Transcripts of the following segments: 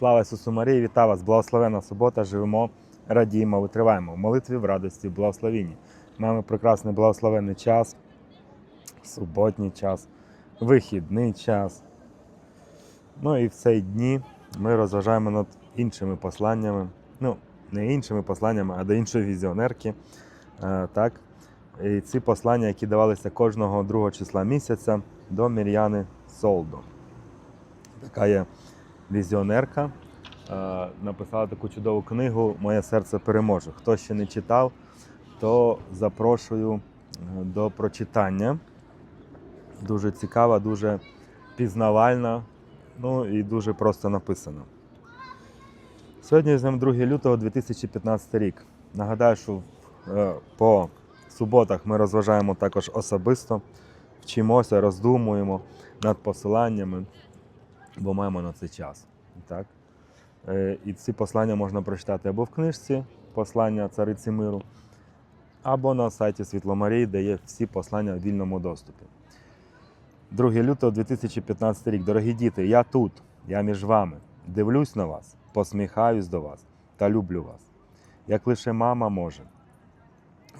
Слава Ісусу Марії, вітаю вас! Благословена субота, живемо, радіємо, витриваємо в молитві, в радості, в благословенні. Маємо прекрасний благословенний час, суботній час, вихідний час. Ну і в цей дні ми розважаємо над іншими посланнями. Ну, не іншими посланнями, а до іншої візіонерки. Е, так. І ці послання, які давалися кожного другого числа місяця до Мір'яни Солдо. Така є візіонерка. Е, Написала таку чудову книгу Моє серце переможе. Хто ще не читав, то запрошую е, до прочитання. Дуже цікава, дуже пізнавальна, ну і дуже просто написана. Сьогодні з ним 2 лютого 2015 рік. Нагадаю, що е, по суботах ми розважаємо також особисто, вчимося, роздумуємо над посиланнями, бо маємо на це час. Так? Е, І ці послання можна прочитати або в книжці Послання Цариці Миру, або на сайті Світломарії, де є всі послання в вільному доступі. 2 лютого 2015 рік. Дорогі діти, я тут, я між вами. Дивлюсь на вас, посміхаюсь до вас та люблю вас, як лише мама може.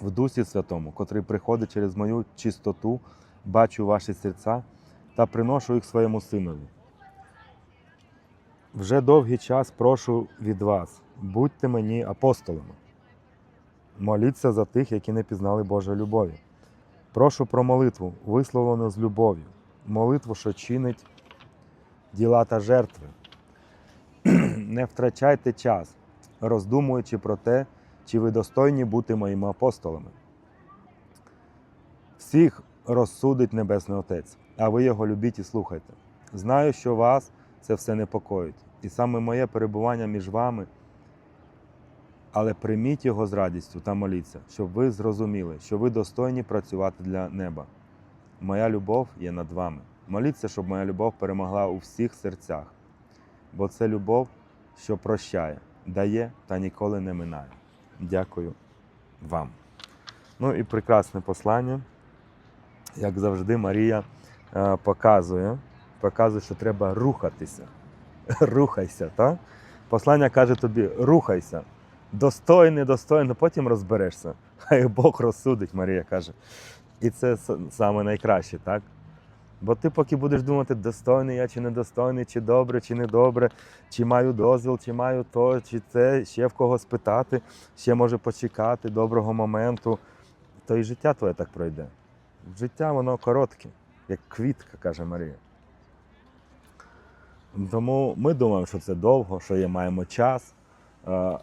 В Дусі Святому, котрий приходить через мою чистоту, бачу ваші серця та приношу їх своєму синові. Вже довгий час прошу від вас, будьте мені апостолами. Моліться за тих, які не пізнали Божої любові. Прошу про молитву, висловлену з любов'ю, молитву, що чинить діла та жертви. Не втрачайте час, роздумуючи про те, чи ви достойні бути моїми апостолами. Всіх розсудить Небесний Отець, а ви його любіть і слухайте. Знаю, що вас це все непокоїть, і саме моє перебування між вами, але прийміть його з радістю та моліться, щоб ви зрозуміли, що ви достойні працювати для неба. Моя любов є над вами. Моліться, щоб моя любов перемогла у всіх серцях, бо це любов, що прощає, дає та ніколи не минає. Дякую вам. Ну і прекрасне послання. Як завжди, Марія е, показує, показує, що треба рухатися. Рухайся, так? Послання каже тобі: рухайся. Достойний, недостойно, потім розберешся. Хай Бог розсудить, Марія каже. І це саме найкраще, так? Бо ти поки будеш думати, достойний я чи недостойний, чи добре, чи недобре, чи маю дозвіл, чи маю то, чи це, ще в кого спитати, ще може почекати доброго моменту, то і життя твоє так пройде. Життя воно коротке, як квітка, каже Марія. Тому ми думаємо, що це довго, що є, маємо час. А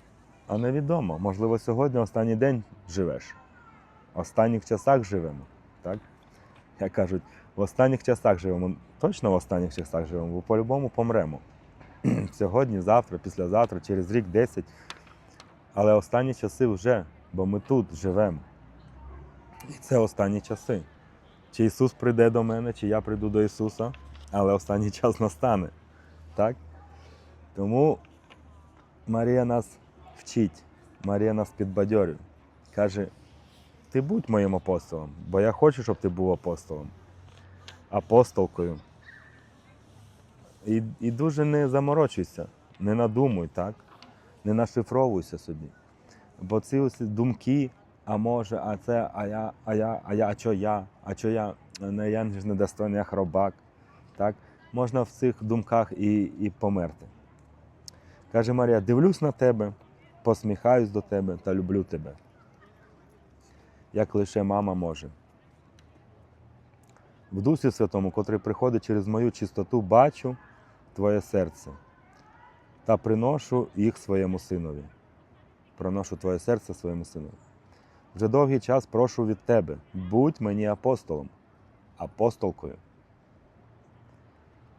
а невідомо. Можливо, сьогодні останній день живеш. В останніх часах живемо. Так? Як кажуть, в останніх часах живемо. Точно в останніх часах живемо, бо по-любому помремо. Сьогодні, завтра, післязавтра, через рік, 10. Але останні часи вже, бо ми тут живемо. І це останні часи. Чи Ісус прийде до мене, чи я прийду до Ісуса, але останній час настане. Так? Тому Марія нас вчить, Марія нас підбадьорює. Каже, ти будь моїм апостолом, бо я хочу, щоб ти був апостолом, апостолкою. І, і дуже не заморочуйся, не надумуй, так? не нашифровуйся собі. Бо ці ось думки, а може, а це, а я, а я, а я, а що я, а що я, не я ж недостойний, я хробак. Так? Можна в цих думках і, і померти. Каже Марія, дивлюсь на тебе, посміхаюсь до тебе та люблю тебе. Як лише мама може. В Дусі Святому, котрий приходить через мою чистоту, бачу твоє серце та приношу їх своєму синові. Проношу твоє серце своєму синові. Вже довгий час прошу від тебе, будь мені апостолом, апостолкою.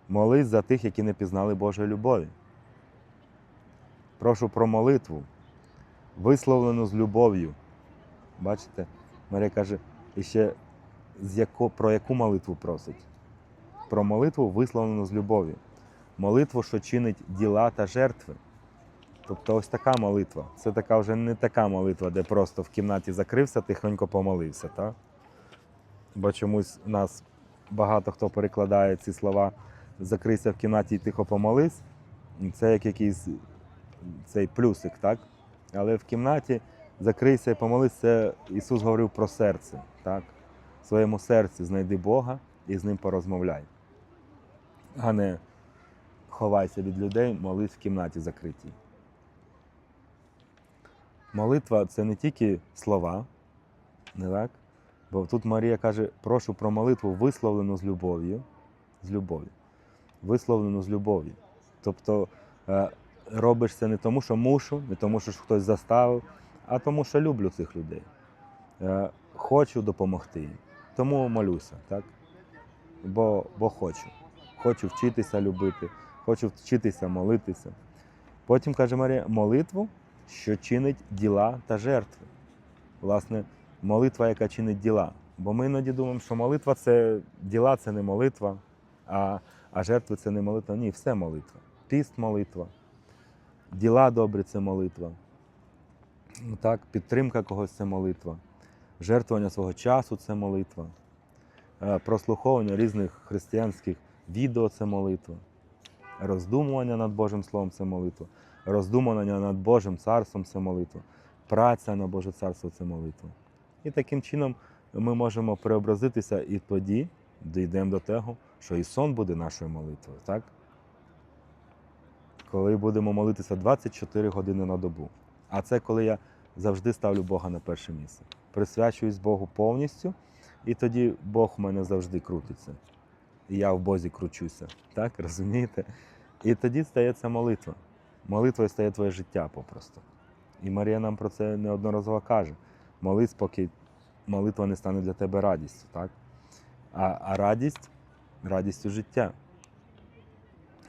Молись за тих, які не пізнали Божої любові. Прошу про молитву, висловлену з любов'ю. Бачите, Марія каже, і ще з яко, про яку молитву просить? Про молитву, висловлену з любов'ю. Молитву, що чинить діла та жертви. Тобто ось така молитва. Це така вже не така молитва, де просто в кімнаті закрився, тихонько помолився. Так? Бо чомусь у нас багато хто перекладає ці слова закрийся в кімнаті і тихо помолись. це як якийсь цей плюсик, так? Але в кімнаті закрийся і помолись, це Ісус говорив про серце. Так? В своєму серці знайди Бога і з ним порозмовляй. А не ховайся від людей, молись в кімнаті закритій. Молитва це не тільки слова, не так? Бо тут Марія каже, прошу про молитву висловлену з любов'ю, з любов'ю, висловлену з любов'ю. Тобто е, робиш це не тому, що мушу, не тому, що хтось заставив, а тому, що люблю цих людей. Е, хочу допомогти їм. Тому молюся, так? Бо, бо хочу. Хочу вчитися любити, хочу вчитися молитися. Потім каже Марія, молитву, що чинить діла та жертви. Власне, молитва, яка чинить діла. Бо ми іноді думаємо, що молитва це діла, це не молитва, а, а жертви це не молитва. Ні, все молитва. Піст молитва, діла добрі це молитва. Ну, Так, підтримка когось це молитва, жертвування свого часу це молитва, Е, прослуховування різних християнських відео це молитва, роздумування над Божим Словом це молитва, роздумування над Божим царством це молитва, праця на Боже царство це молитва. І таким чином ми можемо преобразитися і тоді дійдемо до того, що і сон буде нашою молитвою, так? Коли будемо молитися 24 години на добу. А це коли я завжди ставлю Бога на перше місце. Присвячуюсь Богу повністю, і тоді Бог в мене завжди крутиться. І я в Бозі кручуся. Так, розумієте? І тоді стається молитва. Молитвою стає твоє життя попросту. І Марія нам про це неодноразово каже. Молись, поки молитва не стане для тебе радістю. Так? А, а радість радістю життя.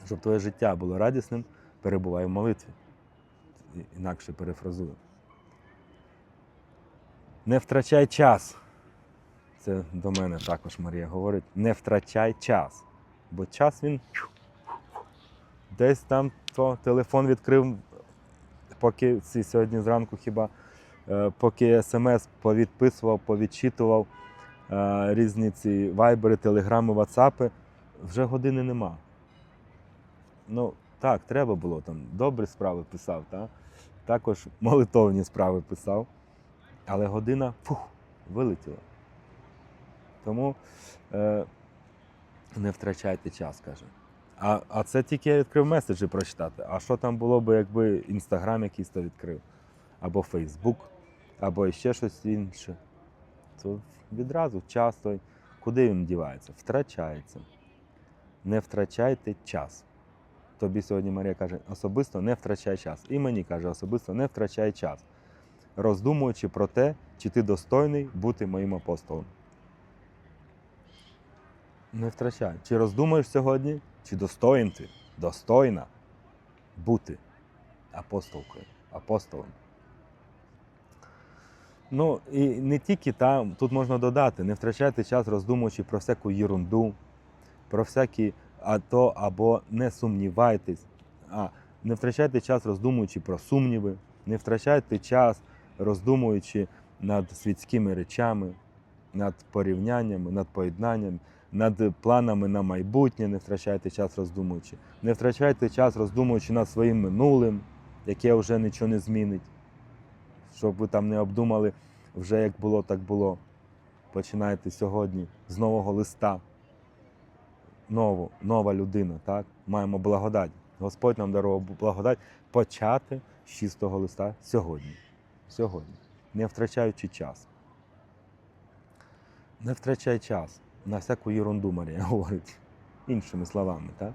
Щоб твоє життя було радісним, перебувай в молитві. Інакше перефразую. Не втрачай час. Це до мене також Марія говорить. Не втрачай час. Бо час він десь там то телефон відкрив, поки сьогодні зранку хіба, е, поки смс повідписував, повідчитував різні ці вайбери, телеграми, ватсапи, вже години нема. Ну, так, треба було там. Добрі справи писав, та? також молитовні справи писав. Але година фух, вилетіла. Тому е, не втрачайте час, каже. А, а це тільки я відкрив меседжі прочитати. А що там було б, якби Інстаграм якийсь то відкрив, або Фейсбук, або ще щось інше. То відразу часто, куди він дівається? Втрачається. Не втрачайте час. Тобі сьогодні Марія каже, особисто не втрачай час. І мені каже, особисто не втрачай час, роздумуючи про те, чи ти достойний бути моїм апостолом. Не втрачай. Чи роздумуєш сьогодні, чи достоїн ти, достойна бути апостолкою, апостолом. Ну і не тільки там, тут можна додати, не втрачайте час, роздумуючи про всяку єрунду, про всякі а то або не сумнівайтесь, а не втрачайте час, роздумуючи про сумніви, не втрачайте час, роздумуючи над світськими речами, над порівняннями, над поєднанням, над планами на майбутнє, не втрачайте час, роздумуючи. Не втрачайте час, роздумуючи над своїм минулим, яке вже нічого не змінить. Щоб ви там не обдумали вже як було, так було. Починайте сьогодні з нового листа. Нову, нова людина, так? Маємо благодать. Господь нам дарував благодать почати з чистого листа сьогодні. Сьогодні. Не втрачаючи час. Не втрачай час на всяку ерунду, Марія говорить, іншими словами. Так?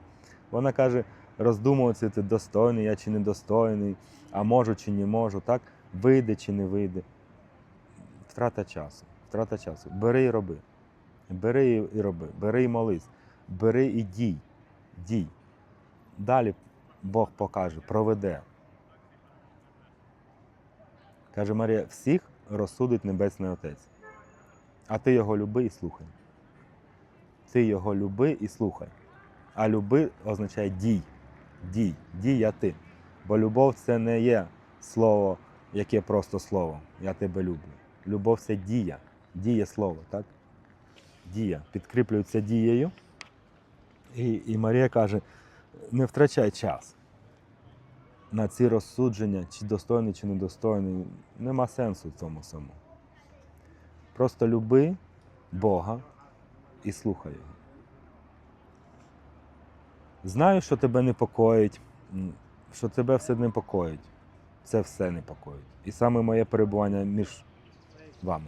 Вона каже, роздумувати, ти достойний, я чи недостойний, а можу чи не можу, так? Вийде чи не вийде. Втрата часу. Втрата часу. Бери і роби. Бери і роби, бери і молись, бери і дій. Дій. Далі Бог покаже, проведе. Каже Марія, всіх розсудить Небесний Отець. А ти його люби і слухай. Ти його люби і слухай. А люби означає дій. Дій, діяти. Бо любов це не є слово, яке просто слово. Я тебе люблю. Любов це дія. Діє слово, так? Дія. Підкріплюється дією. І, і Марія каже: не втрачай час. на ці розсудження, чи достойний, чи недостойний, нема сенсу в цьому самому. Просто люби Бога і слухай Його. Знаю, що тебе непокоїть, що тебе все непокоїть. Це все непокоїть. І саме моє перебування між вами.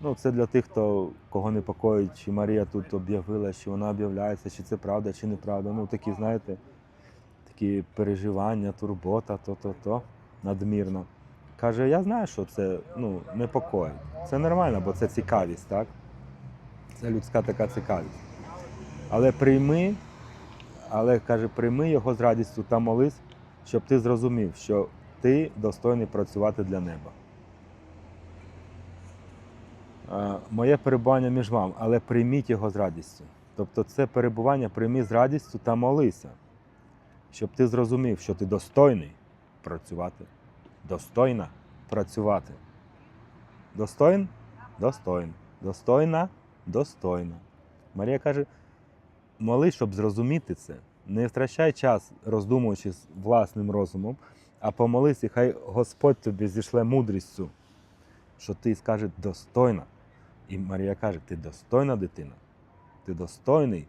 Ну, це для тих, хто кого непокоїть, чи Марія тут об'явила, чи вона об'являється, чи це правда, чи неправда. Ну, такі, знаєте, такі переживання, турбота, то-то-то, надмірно. Каже, я знаю, що це ну, непокоїть. Це нормально, бо це цікавість, так? Це людська така цікавість. Але прийми, але каже, прийми його з радістю та молись, щоб ти зрозумів, що ти достойний працювати для неба. Е, Моє перебування між вами, але прийміть його з радістю. Тобто це перебування прийми з радістю та молися, щоб ти зрозумів, що ти достойний працювати. Достойна працювати. Достоин? Достоин. Достойна? Достойна. Марія каже: молись, щоб зрозуміти це. Не втрачай час, роздумуючи власним розумом, а помолись, і хай Господь тобі зійшле мудрістю, що ти скаже достойна. І Марія каже: ти достойна дитина, ти достойний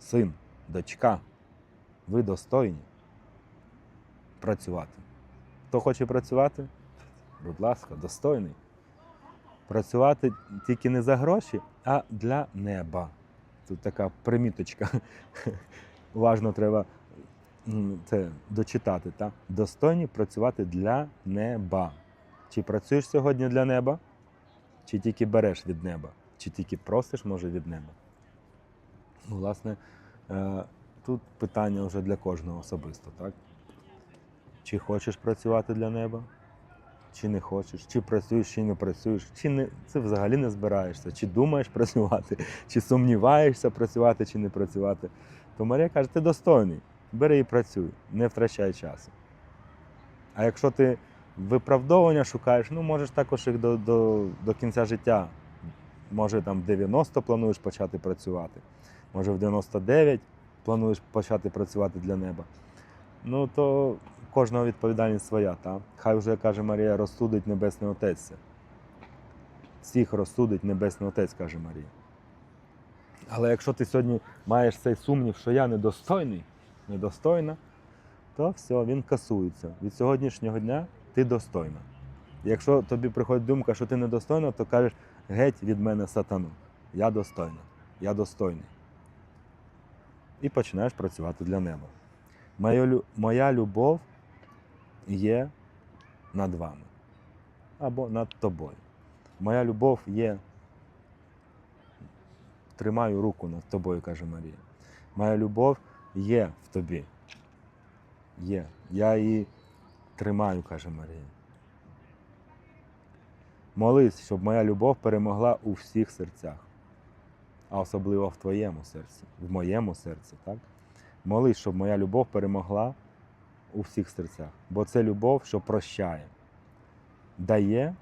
син, дочка. Ви достойні працювати. Хто хоче працювати? Будь ласка, достойний. Працювати тільки не за гроші, а для неба. Тут така приміточка. Уважно треба це дочитати. Та? Достойні працювати для неба. Чи працюєш сьогодні для неба, чи тільки береш від неба, чи тільки просиш, може, від неба. Ну, власне, е, тут питання вже для кожного особисто, так? Чи хочеш працювати для неба, чи не хочеш, чи працюєш, чи не працюєш, чи не, це взагалі не збираєшся, чи думаєш працювати, чи сумніваєшся працювати, чи не працювати. То Марія каже, ти достойний, бери і працюй, не втрачай часу. А якщо ти виправдовування шукаєш, ну можеш також їх до, до, до кінця життя. Може там в 90 плануєш почати працювати, може в 99 плануєш почати працювати для неба. Ну то кожного відповідальність своя, та? Хай вже каже Марія, розсудить Небесний Отець. Всіх розсудить Небесний Отець, каже Марія. Але якщо ти сьогодні маєш цей сумнів, що я недостойний, недостойна, то все, він касується. Від сьогоднішнього дня ти достойна. Якщо тобі приходить думка, що ти недостойна, то кажеш геть від мене сатану. Я достойна, я достойний. І починаєш працювати для неба. Моя, моя любов є над вами або над тобою. Моя любов є. Тримаю руку над тобою, каже Марія. Моя любов є в тобі. Є. Я її тримаю, каже Марія. Молись, щоб моя любов перемогла у всіх серцях, а особливо в твоєму серці, в моєму серці, так? Молись, щоб моя любов перемогла у всіх серцях. Бо це любов, що прощає, дає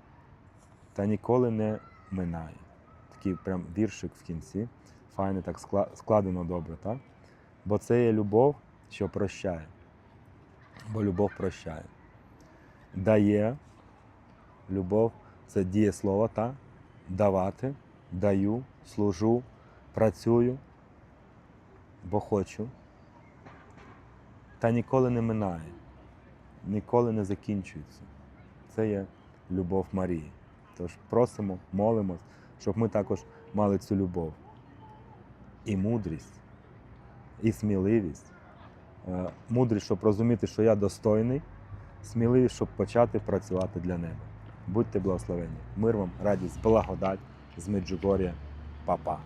та ніколи не минає. Такий прям віршик в кінці. Файно так складено добре, так? Бо це є любов, що прощає. Бо любов прощає. Дає. Любов це дієслово, та? Давати, даю, служу, працюю, бо хочу. Та ніколи не минає, ніколи не закінчується. Це є любов Марії. Тож просимо, молимось, щоб ми також мали цю любов. І мудрість, і сміливість. Е, Мудрість, щоб розуміти, що я достойний, сміливість, щоб почати працювати для неба. Будьте благословені. Мир вам, радість, благодать з Меджугор'я. Па-па.